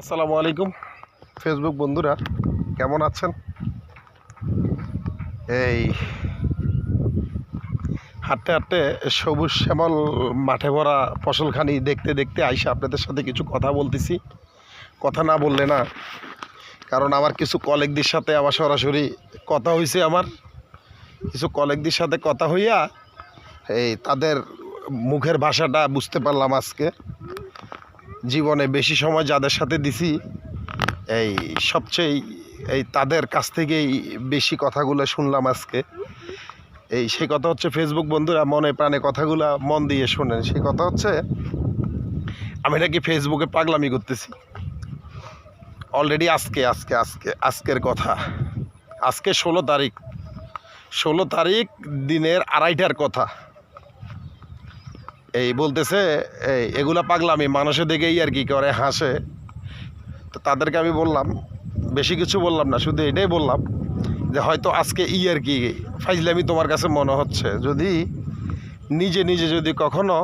আসসালামু আলাইকুম। ফেসবুক বন্ধুরা, কেমন আছেন? এই, হাঁটতে হাঁটতে সবুজ শ্যামল মাঠে ভরা ফসলখানি দেখতে দেখতে আইসা আপনাদের সাথে কিছু কথা বলতেছি। কথা না বললে না, কারণ আমার কিছু কলেগদের সাথে আমার সরাসরি কথা হয়েছে আমার। কিছু কলেগদের সাথে কথা হইয়া এই তাদের মুখের ভাষাটা বুঝতে পারলাম আজকে। জীবনে বেশি সময় যাদের সাথে দিছি, এই সবচেয়ে এই তাদের কাছ থেকেই বেশি কথাগুলো শুনলাম আজকে। এই সেই কথা হচ্ছে ফেসবুক বন্ধুরা, মনে প্রাণে কথাগুলো মন দিয়ে শোনেন। সেই কথা হচ্ছে, আমি নাকি ফেসবুকে পাগলামি করতেছি। অলরেডি আজকে আজকে আজকে, আজকের কথা। আজকে ষোলো তারিখ। ষোলো তারিখ দিনের আড়াইটার কথা। এই বলতেছে, এই, এগুলা পাগলামি, মানুষে দেখেই আর কি করে, হাসে। তো তাদেরকে আমি বললাম, বেশি কিছু বললাম না, শুধু এটাই বললাম যে হয়তো আজকে ই আর কি ফাইজলামি তোমার কাছে মনে হচ্ছে। যদি নিজে নিজে যদি কখনো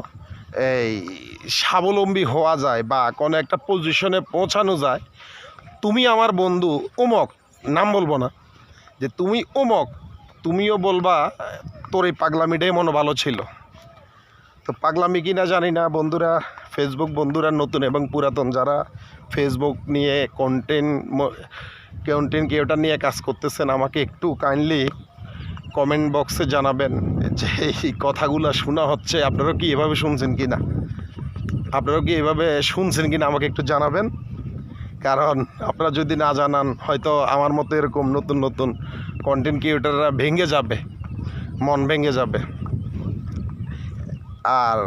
এই স্বাবলম্বী হওয়া যায় বা কোনো একটা পজিশনে পৌঁছানো যায়, তুমি আমার বন্ধু উমক, নাম বলব না, যে তুমি উমক, তুমিও বলবা, তোর এই পাগলামিটাই মনে ভালো ছিল। তো পাগলামি কি না জানি না, বন্ধুরা। ফেসবুক বন্ধুরা নতুন এবং পুরাতন যারা ফেসবুক নিয়ে কন্টেন্ট কন্টেন্ট কেউটা নিয়ে কাজ করতেছেন, আমাকে একটু কাইন্ডলি কমেন্ট বক্সে জানাবেন যে, এই কথাগুলো শোনা হচ্ছে। আপনারাও কি এভাবে শুনছেন কি না আপনারাও কি এভাবে শুনছেন কি না আমাকে একটু জানাবেন। কারণ আপনারা যদি না জানান, হয়তো আমার মতো এরকম নতুন নতুন কন্টেন্ট ক্রিয়েটাররা ভেঙে যাবে, মন ভেঙে যাবে। আর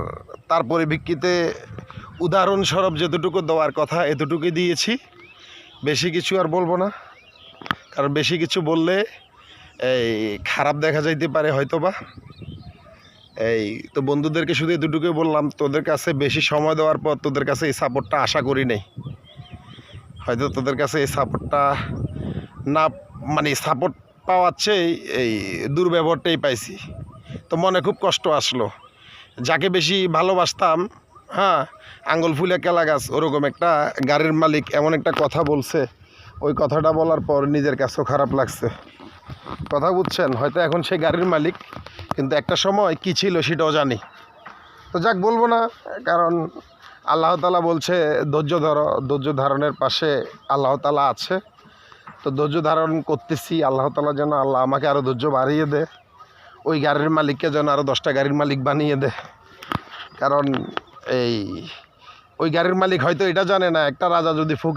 তার পরিপ্রেক্ষিতে উদাহরণস্বরূপ যতটুকু দেওয়ার কথা, এতটুকুই দিয়েছি। বেশি কিছু আর বলব না, কারণ বেশি কিছু বললে এই খারাপ দেখা যাইতে পারে হয়তোবা। এই তো বন্ধুদেরকে শুধু এতটুকুই বললাম, তোদের কাছে বেশি সময় দেওয়ার পর তোদের কাছে এই সাপোর্টটা আশা করি নেই। হয়তো তোদের কাছে এই সাপোর্টটা না মানে সাপোর্ট পাওয়ার চেয়ে এই দুর্ব্যবহারটাই পাইছি। তো মনে খুব কষ্ট আসলো। যাকে বেশি ভালোবাসতাম হ্যাঁ আঙ্গুল ফুলে কেলা গাছ, ওরকম একটা গাড়ির মালিক এমন একটা কথা বলছে। ওই কথাটা বলার পর নিজের কাছেও খারাপ লাগছে। কথা বুঝছেন? হয়তো এখন সে গাড়ির মালিক, কিন্তু একটা সময় কি ছিল সেটাও জানি। তো যাক, বলব না, কারণ আল্লাহ তালা বলছে, ধৈর্য ধরো, ধৈর্য ধারণের পাশে আল্লাহ তালা আছে। তো ধৈর্য ধারণ করতেছি, আল্লাহ তালা যেন আল্লাহ আমাকে আরও ধৈর্য বাড়িয়ে দেয়। ওই গাড়ির মালিককে যেন আরও দশটা গাড়ির মালিক বানিয়ে দেয়। কারণ এই, ওই গাড়ির মালিক হয়তো এটা জানে না, একটা রাজা যদি ফকির